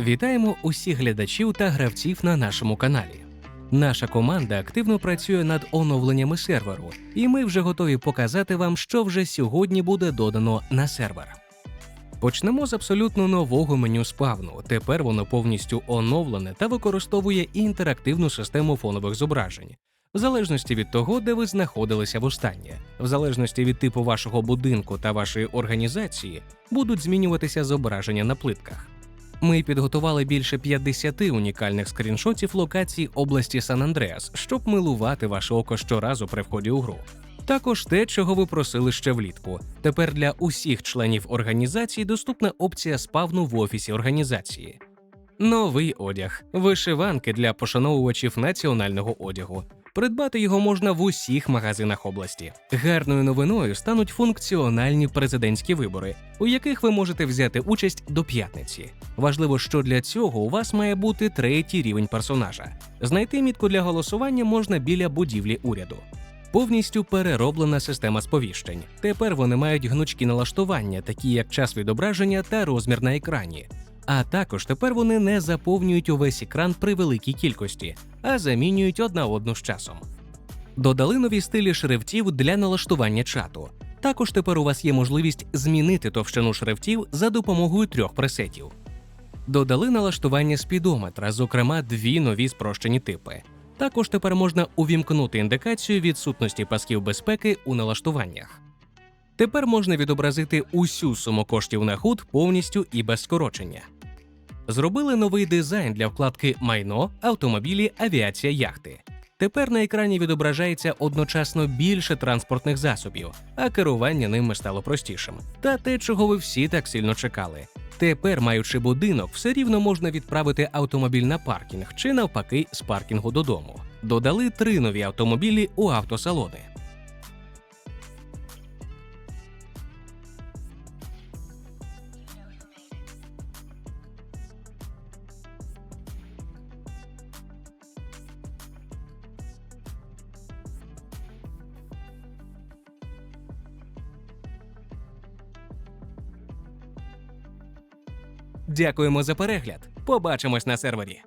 Вітаємо усіх глядачів та гравців на нашому каналі. Наша команда активно працює над оновленнями серверу, і ми вже готові показати вам, що вже сьогодні буде додано на сервер. Почнемо з абсолютно нового меню спавну. Тепер воно повністю оновлене та використовує інтерактивну систему фонових зображень. В залежності від того, де ви знаходилися востаннє, в залежності від типу вашого будинку та вашої організації, будуть змінюватися зображення на плитках. Ми підготували більше 50 унікальних скріншотів локацій області Сан-Андреас, щоб милувати ваше око щоразу при вході у гру. Також те, чого ви просили ще влітку. Тепер для усіх членів організації доступна опція спавну в офісі організації. Новий одяг, вишиванки для пошановувачів національного одягу. Придбати його можна в усіх магазинах області. Гарною новиною стануть функціональні президентські вибори, у яких ви можете взяти участь до п'ятниці. Важливо, що для цього у вас має бути третій рівень персонажа. Знайти мітку для голосування можна біля будівлі уряду. Повністю перероблена система сповіщень. Тепер вони мають гнучкі налаштування, такі як час відображення та розмір на екрані. А також тепер вони не заповнюють увесь екран при великій кількості, а замінюють одна одну з часом. Додали нові стилі шрифтів для налаштування чату. Також тепер у вас є можливість змінити товщину шрифтів за допомогою трьох пресетів. Додали налаштування спідометра, зокрема дві нові спрощені типи. Також тепер можна увімкнути індикацію відсутності пасків безпеки у налаштуваннях. Тепер можна відобразити усю суму коштів на худ повністю і без скорочення. Зробили новий дизайн для вкладки Майно, автомобілі, авіація, яхти. Тепер на екрані відображається одночасно більше транспортних засобів, а керування ними стало простішим. Та те, чого ви всі так сильно чекали. Тепер, маючи будинок, все рівно можна відправити автомобіль на паркінг чи навпаки з паркінгу додому. Додали три нові автомобілі у автосалони. Дякуємо за перегляд. Побачимось на сервері.